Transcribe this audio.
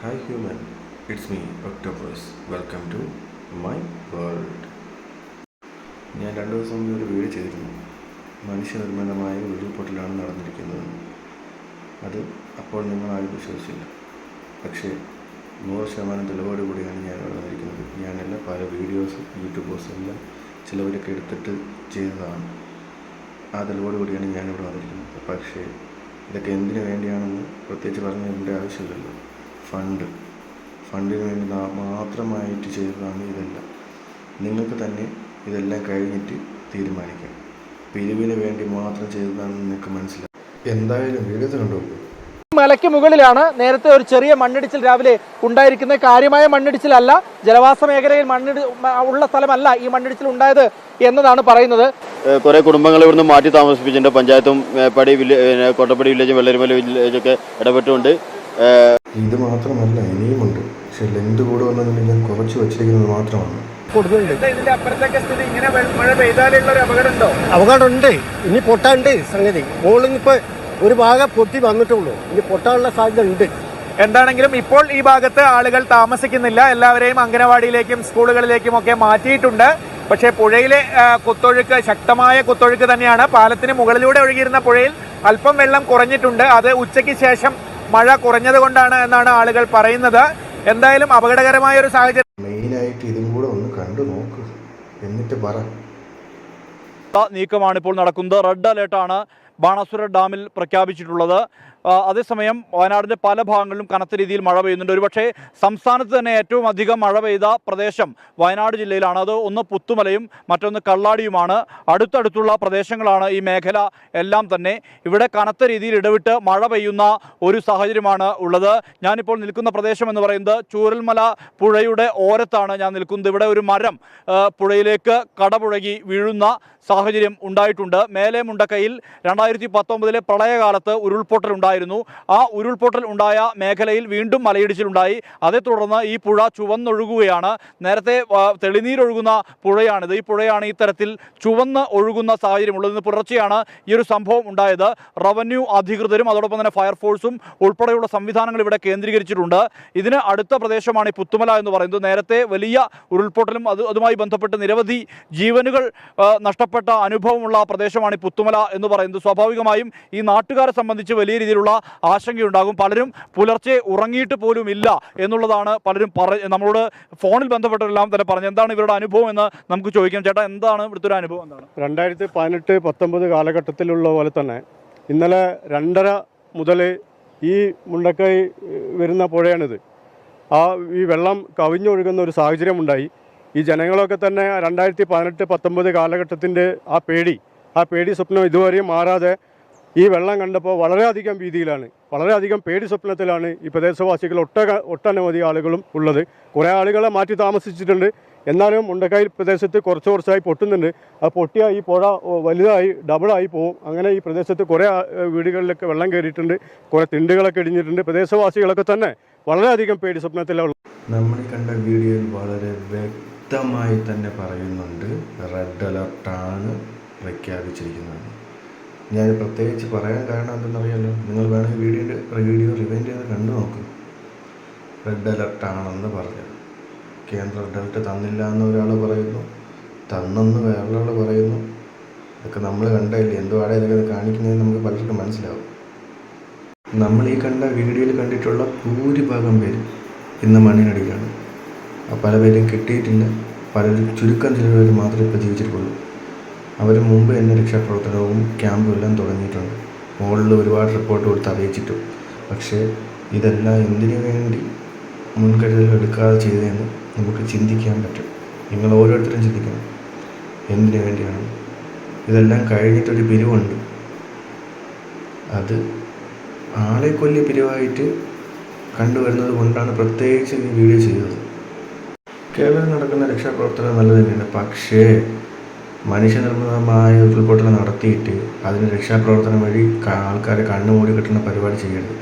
Hi human it's me October's welcome to my world ഞാൻ രണ്ടു ദിവസം മുമ്പ് ഒരു വീഡിയോ ചെയ്തിരുന്നു. മനുഷ്യനിർമ്മിതമായ ഉരുൾപൊട്ടലാണ് നടന്നിരിക്കുന്നത്. അത് അപ്പോൾ നിങ്ങൾ ആരും വിശ്വസിച്ചില്ല. പക്ഷേ നൂറ് ശതമാനം തെളിവോടുകൂടിയാണ് ഞാൻ വന്നിരിക്കുന്നത്. ഞാനല്ല പല വീഡിയോസും യൂട്യൂബേഴ്സും എല്ലാം ചിലവരൊക്കെ എടുത്തിട്ട് ചെയ്തതാണ്. ആ തെളിവോട് കൂടിയാണ് ഞാനിവിടെ വന്നിരിക്കുന്നത്. പക്ഷേ ഇതൊക്കെ എന്തിനു വേണ്ടിയാണെന്ന് പ്രത്യേകിച്ച് പറഞ്ഞു തരേണ്ട ആവശ്യമില്ലല്ലോ. ഫണ്ട്. ഫണ്ടിന് വേണ്ടി മാത്രമായിട്ട് ചെയ്തതാണ് ഇതെല്ലാം. നിങ്ങൾക്ക് തന്നെ ഇതെല്ലാം കഴിഞ്ഞിട്ട് തീരുമാനിക്കാം. പിരിവിന് വേണ്ടി മാത്രം ചെയ്തതാണെന്ന് നിങ്ങൾക്ക് മനസ്സിലാവും എന്തായാലും കണ്ടു മലയ്ക്ക് മുകളിലാണ് നേരത്തെ ഒരു ചെറിയ മണ്ണിടിച്ചിൽ രാവിലെ ഉണ്ടായിരിക്കുന്ന കാര്യമായ മണ്ണിടിച്ചിലല്ല ജലവാസ മേഖലയിൽ മണ്ണിടി ഉള്ള സ്ഥലമല്ല ഈ മണ്ണിടിച്ചിൽ ഉണ്ടായത് എന്നതാണ് പറയുന്നത്. കുറെ കുടുംബങ്ങൾ ഇവിടുന്ന് മാറ്റി താമസിപ്പിച്ചിട്ടുണ്ട്. പഞ്ചായത്തും മേപ്പാടി വില്ലേ കോട്ടപ്പടി വില്ലേജും വെള്ളരിമല വില്ലേജൊക്കെ ഇടപെട്ടുകൊണ്ട്. ഇത് മാത്രമല്ല ഇനിയുമുണ്ട് പക്ഷെ ലെന്ത് കൂടെ വന്നതിന് ഞാൻ കുറച്ച് വെച്ചിരിക്കുന്നത് മാത്രമാണ്. അപകടമുണ്ട്? ഇനി പൊട്ടാണ്ട് സംഗതി. മുകളിൽ ഒരു ഭാഗം പൊട്ടി വന്നിട്ടുള്ളൂ. ഇനി പൊട്ടാനുള്ള സാധ്യത ഉണ്ട് എന്താണെങ്കിലും ഇപ്പോൾ ഈ ഭാഗത്ത് ആളുകൾ താമസിക്കുന്നില്ല. എല്ലാവരെയും അംഗനവാടിയിലേക്കും സ്കൂളുകളിലേക്കും ഒക്കെ മാറ്റിയിട്ടുണ്ട്. പക്ഷേ പുഴയിലെ കുത്തൊഴുക്ക് ശക്തമായ കുത്തൊഴുക്ക് തന്നെയാണ്. പാലത്തിന് മുകളിലൂടെ ഒഴുകിയിരുന്ന പുഴയിൽ അല്പം വെള്ളം കുറഞ്ഞിട്ടുണ്ട്. അത് ഉച്ചയ്ക്ക് ശേഷം മഴ കുറഞ്ഞത് കൊണ്ടാണ് എന്നാണ് ആളുകൾ പറയുന്നത്. എന്തായാലും അപകടകരമായ ഒരു സാഹചര്യം മെയിനായിട്ട് ഇതും കൂടെ ഒന്ന് കണ്ടു നോക്ക്. എന്നിട്ട് പറ. നീക്കമാണ് ഇപ്പോൾ നടക്കുന്നത്. റെഡ് അലേർട്ടാണ് ബാണാസുര ഡാമിൽ പ്രഖ്യാപിച്ചിട്ടുള്ളത്. അതേസമയം വയനാടിന്റെ പല ഭാഗങ്ങളിലും കനത്ത രീതിയിൽ മഴ പെയ്യുന്നുണ്ട്. ഒരുപക്ഷെ സംസ്ഥാനത്ത് തന്നെ ഏറ്റവും അധികം മഴ പെയ്ത പ്രദേശം വയനാട് ജില്ലയിലാണ്. അത് ഒന്ന് പുത്തുമലയും മറ്റൊന്ന് കള്ളാടിയുമാണ്. അടുത്തടുത്തുള്ള പ്രദേശങ്ങളാണ് ഈ മേഖല എല്ലാം തന്നെ. ഇവിടെ കനത്ത രീതിയിൽ ഇടവിട്ട് മഴ പെയ്യുന്ന ഒരു സാഹചര്യമാണ് ഉള്ളത്. ഞാനിപ്പോൾ നിൽക്കുന്ന പ്രദേശം എന്ന് പറയുന്നത് ചൂരൽമല പുഴയുടെ ഓരത്താണ് ഞാൻ നിൽക്കുന്നത്. ഇവിടെ ഒരു മരം പുഴയിലേക്ക് കടപുഴകി വീഴുന്ന സാഹചര്യം ഉണ്ടായിട്ടുണ്ട്. മേലെ മുണ്ടക്കയിൽ രണ്ടായിരത്തി പത്തൊമ്പതിലെ പ്രളയകാലത്ത് ഉരുൾപൊട്ടൽ ഉണ്ടായിരുന്നു. ആ ഉരുൾപൊട്ടൽ ഉണ്ടായ മേഖലയിൽ വീണ്ടും മലയിടിച്ചിലുണ്ടായി. അതേ തുടർന്ന് ഈ പുഴ ചുവന്നൊഴുകുകയാണ്. നേരത്തെ തെളിനീരൊഴുകുന്ന പുഴയാണിത്. ഈ പുഴയാണ് ഇത്തരത്തിൽ ചുവന്ന് ഒഴുകുന്ന സാഹചര്യമുള്ളത്. ഇന്ന് പുലർച്ചെയാണ് ഈ ഒരു സംഭവം ഉണ്ടായത്. റവന്യൂ അധികൃതരും അതോടൊപ്പം തന്നെ ഫയർഫോഴ്സും ഉൾപ്പെടെയുള്ള സംവിധാനങ്ങൾ ഇവിടെ കേന്ദ്രീകരിച്ചിട്ടുണ്ട്. ഇതിന് അടുത്ത പ്രദേശമാണ് ഈ പുത്തുമല എന്ന് പറയുന്നത്. നേരത്തെ വലിയ ഉരുൾപൊട്ടലും അത് അതുമായി ബന്ധപ്പെട്ട് നിരവധി ജീവനുകൾ നഷ്ടപ്പെട്ട അനുഭവമുള്ള പ്രദേശമാണ് ഈ പുത്തുമല എന്ന് പറയുന്നത്. സ്വാഭാവികമായും ഈ നാട്ടുകാരെ സംബന്ധിച്ച് വലിയ രീതിയിലുള്ള ആശങ്കയുണ്ടാകും. പലരും പുലർച്ചെ ഉറങ്ങിയിട്ട് പോലും ഇല്ല എന്നുള്ളതാണ് പലരും പറ നമ്മളോട് ഫോണിൽ ബന്ധപ്പെട്ടവരെല്ലാം തന്നെ പറഞ്ഞു എന്താണ് ഇവരുടെ അനുഭവം എന്ന് നമുക്ക് ചോദിക്കാം. ചേട്ടാ എന്താണ് ഇവിടുത്തെ ഒരു അനുഭവം? എന്താണ്? രണ്ടായിരത്തി പതിനെട്ട് പത്തൊമ്പത് കാലഘട്ടത്തിലുള്ള പോലെ തന്നെ ഇന്നലെ രണ്ടര മുതൽ ഈ മുണ്ടക്കൈ വരുന്ന പുഴയാണിത്. ആ ഈ വെള്ളം കവിഞ്ഞൊഴുകുന്ന ഒരു സാഹചര്യമുണ്ടായി. ഈ ജനങ്ങളൊക്കെ തന്നെ രണ്ടായിരത്തി പതിനെട്ട് പത്തൊമ്പത് കാലഘട്ടത്തിന്റെ ആ പേടി ആ പേടി സ്വപ്നം ഇതുവരെയും മാറാതെ ഈ വെള്ളം കണ്ടപ്പോൾ വളരെയധികം ഭീതിയിലാണ്. വളരെയധികം പേടി സ്വപ്നത്തിലാണ് ഈ പ്രദേശവാസികൾ ഒട്ടക ഒട്ടനവധി ആളുകളും ഉള്ളത്. കുറേ ആളുകളെ മാറ്റി താമസിച്ചിട്ടുണ്ട്. എന്നാലും മുണ്ടക്കായൽ പ്രദേശത്ത് കുറച്ച് കുറച്ചായി പൊട്ടുന്നുണ്ട്. ആ പൊട്ടിയ ഈ പുഴ വലുതായി ഡബിളായി പോകും അങ്ങനെ ഈ പ്രദേശത്ത് കുറേ വീടുകളിലൊക്കെ വെള്ളം കയറിയിട്ടുണ്ട്. കുറേ തിണ്ടുകളൊക്കെ ഇടിഞ്ഞിട്ടുണ്ട്. പ്രദേശവാസികളൊക്കെ തന്നെ വളരെയധികം പേടി സ്വപ്നത്തിലുള്ളത് നമ്മൾ കണ്ട വീഡിയോയിൽ വളരെ വ്യക്തമായി തന്നെ പറയുന്നുണ്ട്. റെഡ് അലർട്ടാണ് പ്രഖ്യാപിച്ചിരിക്കുന്നത്. ഞാൻ പ്രത്യേകിച്ച് പറയാൻ കാരണം എന്തെന്നറിയാലോ നിങ്ങൾ വേണമെങ്കിൽ വീഡിയോ വീഡിയോ റിവൈൻഡ് ചെയ്ത് കണ്ടു നോക്ക്. റെഡ് അലർട്ടാണെന്ന് പറഞ്ഞത്. കേന്ദ്ര റെഡ് അലർട്ട് തന്നില്ല എന്ന് ഒരാൾ പറയുന്നു. തന്നെന്ന് വേറൊരാൾ പറയുന്നു. ഇതൊക്കെ നമ്മൾ കണ്ടല്ലേ എന്തുവാടെ ഇതൊക്കെ കാണിക്കുന്നതെന്ന് നമുക്ക് പലർക്കും മനസ്സിലാവും. നമ്മൾ ഈ കണ്ട വീഡിയോയിൽ കണ്ടിട്ടുള്ള ഭൂരിഭാഗം പേര് ഇന്ന് മണ്ണിനടിയിലാണ്. പല പേരും കിട്ടിയിട്ടില്ല. പലരും ചുരുക്കം ചില പേര് മാത്രമേ ഇപ്പോൾ ജീവിച്ചിട്ടുള്ളൂ. അവർ മുമ്പ് തന്നെ രക്ഷാപ്രവർത്തനവും ക്യാമ്പും എല്ലാം തുടങ്ങിയിട്ടുണ്ട്. മുകളിൽ ഒരുപാട് റിപ്പോർട്ട് കൊടുത്ത് അറിയിച്ചിട്ടും. പക്ഷേ ഇതെല്ലാം എന്തിനു വേണ്ടി മുൻകരുതൽ എടുക്കാതെ ചെയ്തതെന്ന് നമുക്ക് ചിന്തിക്കാൻ പറ്റും. നിങ്ങൾ ഓരോരുത്തരും ചിന്തിക്കണം. എന്തിനു വേണ്ടിയാണ്? ഇതെല്ലാം കഴിഞ്ഞിട്ടൊരു പിരിവുണ്ട്. അത് ആളെ കൊല്ലി പിരിവായിട്ട് കണ്ടുവരുന്നത് കൊണ്ടാണ് പ്രത്യേകിച്ച് ഈ വീഡിയോ ചെയ്തത്. കേരളത്തിൽ നടക്കുന്ന രക്ഷാപ്രവർത്തനം നല്ലത് തന്നെയാണ്. പക്ഷേ മനുഷ്യനിർമ്മിതമായ ഉരുൾപൊട്ടൽ നടത്തിയിട്ട് അതിന് രക്ഷാപ്രവർത്തനം വഴി ആൾക്കാരെ കണ്ണുമൂടി കെട്ടുന്ന പരിപാടി ചെയ്യരുത്.